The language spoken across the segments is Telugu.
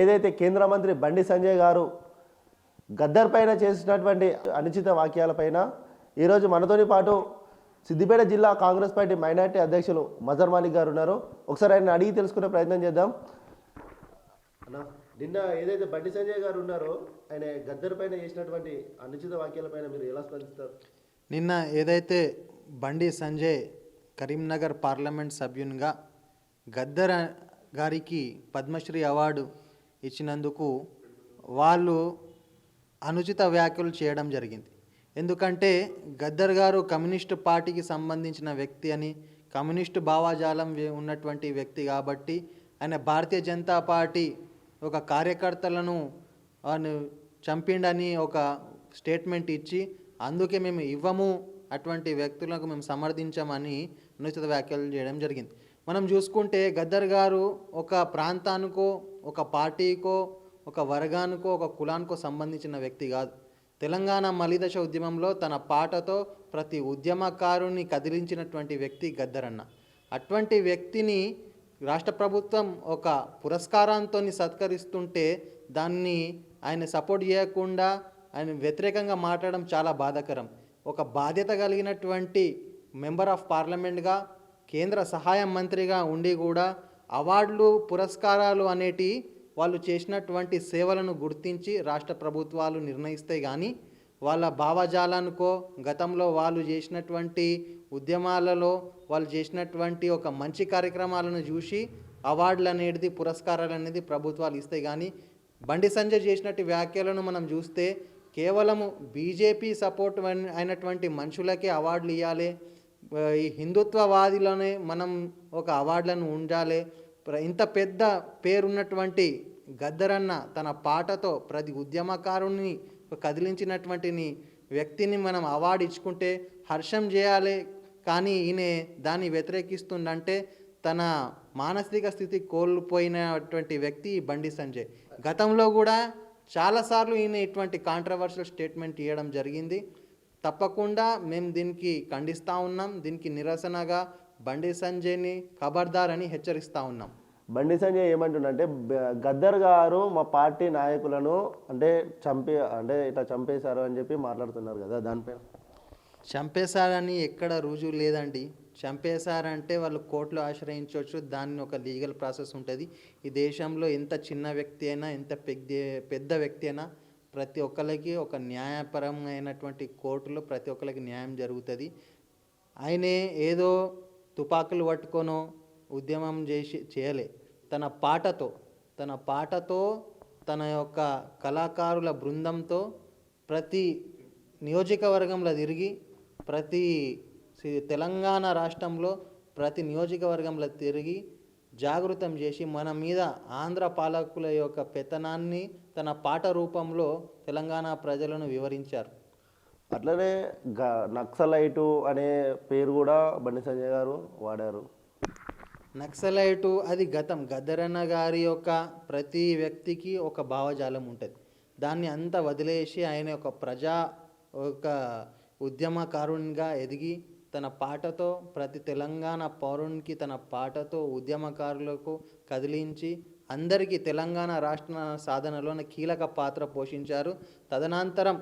ఏదైతే కేంద్ర మంత్రి బండి సంజయ్ గారు గద్దర్ పైన చేసినటువంటి అనుచిత వాక్యాలపైన ఈరోజు మనతోని పాటు సిద్దిపేట జిల్లా కాంగ్రెస్ పార్టీ మైనార్టీ అధ్యక్షులు మజర్ మాలిక్ గారు ఉన్నారు. ఒకసారి ఆయన అడిగి తెలుసుకునే ప్రయత్నం చేద్దాం. అన్న నిన్న ఏదైతే బండి సంజయ్ గారు ఉన్నారో ఆయన గద్దర్ పైన చేసినటువంటి అనుచిత వాక్యాలపైన మీరు ఎలా స్పందిస్తారు? నిన్న ఏదైతే బండి సంజయ్ కరీంనగర్ పార్లమెంట్ సభ్యునిగా గద్దర్ గారికి పద్మశ్రీ అవార్డు ఇచ్చినందుకు వాళ్ళు అనుచిత వ్యాఖ్యలు చేయడం జరిగింది. ఎందుకంటే గద్దర్ గారు కమ్యూనిస్టు పార్టీకి సంబంధించిన వ్యక్తి అని కమ్యూనిస్టు భావాజాలం ఉన్నటువంటి వ్యక్తి కాబట్టి ఆయన భారతీయ జనతా పార్టీ ఒక కార్యకర్తలను ఆయన చంపిండని ఒక స్టేట్మెంట్ ఇచ్చి అందుకే మేము ఇవ్వము అటువంటి వ్యక్తులకు మేము సమర్థించామని అనుచిత వ్యాఖ్యలు చేయడం జరిగింది. మనం చూసుకుంటే గద్దర్ గారు ఒక ప్రాంతానికో ఒక పార్టీకో ఒక వర్గానికో ఒక కులానికో సంబంధించిన వ్యక్తి కాదు. తెలంగాణ మలిదశ ఉద్యమంలో తన పాటతో ప్రతి ఉద్యమకారుని కదిలించినటువంటి వ్యక్తి గద్దరన్న అటువంటి వ్యక్తిని రాష్ట్ర ప్రభుత్వం ఒక పురస్కారంతో సత్కరిస్తుంటే దాన్ని ఆయన సపోర్ట్ చేయకుండా ఆయన వ్యతిరేకంగా మాట్లాడడం చాలా బాధాకరం. ఒక బాధ్యత కలిగినటువంటి మెంబర్ ఆఫ్ పార్లమెంట్గా కేంద్ర సహాయ మంత్రిగా ఉండి కూడా అవార్డులు పురస్కారాలు అనేటి వాళ్ళు చేసినటువంటి సేవలను గుర్తించి రాష్ట్ర ప్రభుత్వాలు నిర్ణయిస్తాయి కానీ వాళ్ళ భావజాలానికో గతంలో వాళ్ళు చేసినటువంటి ఉద్యమాలలో వాళ్ళు చేసినటువంటి ఒక మంచి కార్యక్రమాలను చూసి అవార్డులు అనేది పురస్కారాలు అనేది ప్రభుత్వాలు ఇస్తాయి కానీ బండి సంజయ్ చేసినట్టు వ్యాఖ్యలను మనం చూస్తే కేవలము బీజేపీ సపోర్ట్ అయినటువంటి మనుషులకే అవార్డులు ఇవ్వాలి ఈ హిందుత్వవాదిలోనే మనం ఒక అవార్డులను ఉండాలి. ఇంత పెద్ద పేరున్నటువంటి గద్దరన్న తన పాటతో ప్రతి ఉద్యమకారుని కదిలించినటువంటి వ్యక్తిని మనం అవార్డు ఇచ్చుకుంటే హర్షం చేయాలి. కానీ ఈయన దాన్ని వ్యతిరేకిస్తుండంటే తన మానసిక స్థితి కోల్పోయినటువంటి వ్యక్తి ఈ బండి సంజయ్. గతంలో కూడా చాలాసార్లు ఈయన ఇటువంటి కాంట్రవర్షియల్ స్టేట్మెంట్ ఇవ్వడం జరిగింది. తప్పకుండా మేము దీనికి ఖండిస్తూ ఉన్నాం దీనికి నిరసనగా బండి సంజయ్ని ఖబర్దార్ అని హెచ్చరిస్తూ ఉన్నాం. బండి సంజయ్ ఏమంటుండంటే గద్దర్ గారు మా పార్టీ నాయకులను అంటే చంపి అంటే ఇట్లా చంపేశారు అని చెప్పి మాట్లాడుతున్నారు కదా దానిపైన చంపేశారని ఎక్కడ రుజువు లేదండి. చంపేశారంటే వాళ్ళు కోర్టులో ఆశ్రయించవచ్చు దాన్ని ఒక లీగల్ ప్రాసెస్ ఉంటుంది. ఈ దేశంలో ఎంత చిన్న వ్యక్తి అయినా ఎంత పెద్ద పెద్ద వ్యక్తి అయినా ప్రతి ఒక్కరికి ఒక న్యాయపరమైనటువంటి కోర్టులో ప్రతి ఒక్కరికి న్యాయం జరుగుతుంది. ఆయనే ఏదో తుపాకులు పట్టుకొనో ఉద్యమం చేసి చేయలే. తన పాటతో తన పాటతో తన యొక్క కళాకారుల బృందంతో ప్రతి నియోజకవర్గంలో తిరిగి ప్రతి తెలంగాణ రాష్ట్రంలో ప్రతి నియోజకవర్గంలో తిరిగి జాగృతం చేసి మన మీద ఆంధ్ర పాలకుల యొక్క పెత్తనాన్ని తన పాట రూపంలో తెలంగాణ ప్రజలను వివరించారు. అట్లనే గ నక్సలైటు అనే పేరు కూడా బండి సంజయ్ గారు వాడారు. నక్సలైటు అది గతం. గద్దరన్న గారి యొక్క ప్రతి వ్యక్తికి ఒక భావజాలం ఉంటుంది. దాన్ని అంతా వదిలేసి ఆయన ఒక ప్రజా ఒక ఉద్యమకారునిగా ఎదిగి తన పాటతో ప్రతి తెలంగాణ పౌరునికి తన పాటతో ఉద్యమకారులకు కదిలించి అందరికీ తెలంగాణ రాష్ట్ర సాధనలోని కీలక పాత్ర పోషించారు. తదనంతరం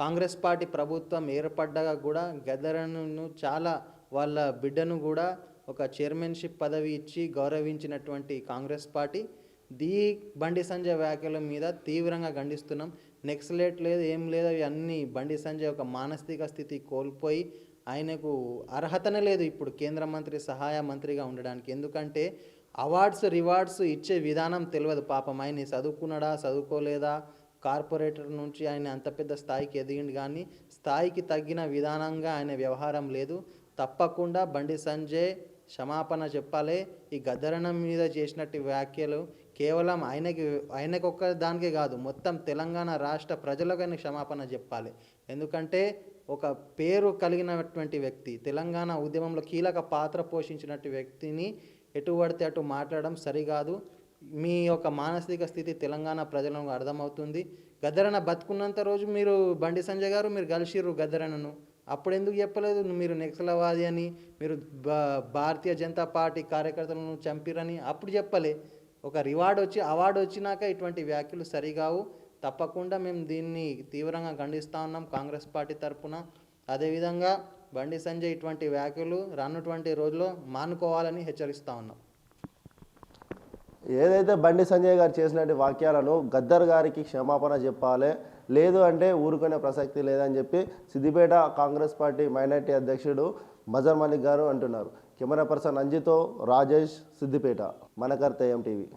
కాంగ్రెస్ పార్టీ ప్రభుత్వం ఏర్పడ్డాక కూడా గదరను చాలా వాళ్ళ బిడ్డను కూడా ఒక చైర్మన్షిప్ పదవి ఇచ్చి గౌరవించినటువంటి కాంగ్రెస్ పార్టీ. దీ బండి సంజయ్ వ్యాఖ్యల మీద తీవ్రంగా ఖండిస్తున్నాం. లేట్ లేదు ఏం లేదు అవి అన్నీ బండి సంజయ్ ఒక మానసిక స్థితి కోల్పోయి ఆయనకు అర్హతనే లేదు ఇప్పుడు కేంద్ర మంత్రి సహాయ మంత్రిగా ఉండడానికి. ఎందుకంటే అవార్డ్స్ రివార్డ్స్ ఇచ్చే విధానం తెలియదు. పాపం ఆయన చదువుకున్నాడా చదువుకోలేదా? కార్పొరేటర్ నుంచి ఆయన అంత పెద్ద స్థాయికి ఎదిగిండు కానీ స్థాయికి తగ్గిన విధానంగా ఆయన వ్యవహారం లేదు. తప్పకుండా బండి సంజయ్ క్షమాపణ చెప్పాలి. ఈ గద్దరణం మీద చేసినట్టు వ్యాఖ్యలు కేవలం ఆయనకి ఆయనకు ఒక్క దానికే కాదు మొత్తం తెలంగాణ రాష్ట్ర ప్రజలకైనా క్షమాపణ చెప్పాలి. ఎందుకంటే ఒక పేరు కలిగినటువంటి వ్యక్తి తెలంగాణ ఉద్యమంలో కీలక పాత్ర పోషించినట్టు వ్యక్తిని ఎటు పడితే అటు మాట్లాడడం సరికాదు. మీ యొక్క మానసిక స్థితి తెలంగాణ ప్రజలకు అర్థమవుతుంది. గద్దరన బతుకున్నంత రోజు మీరు బండి సంజయ్ గారు మీరు కలిసిర్రు గద్దరనను అప్పుడు ఎందుకు చెప్పలేదు? మీరు నక్సలవాది అని మీరు భారతీయ జనతా పార్టీ కార్యకర్తలను చంపిరని అప్పుడు చెప్పలే. ఒక రివార్డ్ వచ్చి అవార్డు వచ్చినాక ఇటువంటి వ్యాఖ్యలు సరిగావు. తప్పకుండా మేము దీన్ని తీవ్రంగా ఖండిస్తూ ఉన్నాం కాంగ్రెస్ పార్టీ తరఫున అదేవిధంగా బండి సంజయ్ ఇటువంటి వ్యాఖ్యలు రానుటువంటి రోజుల్లో మానుకోవాలని హెచ్చరిస్తూ ఉన్నాం. ఏదైతే బండి సంజయ్ గారు చేసినటువంటి వాక్యాలను గద్దర్ గారికి క్షమాపణ చెప్పాలి. లేదు అంటే ఊరుకునే ప్రసక్తి లేదని చెప్పి సిద్దిపేట కాంగ్రెస్ పార్టీ మైనార్టీ అధ్యక్షుడు మజర్ మలిక్ గారు అంటున్నారు. కెమెరా పర్సన్ అంజితో రాజేష్ సిద్దిపేట. మనకర్త టీవీ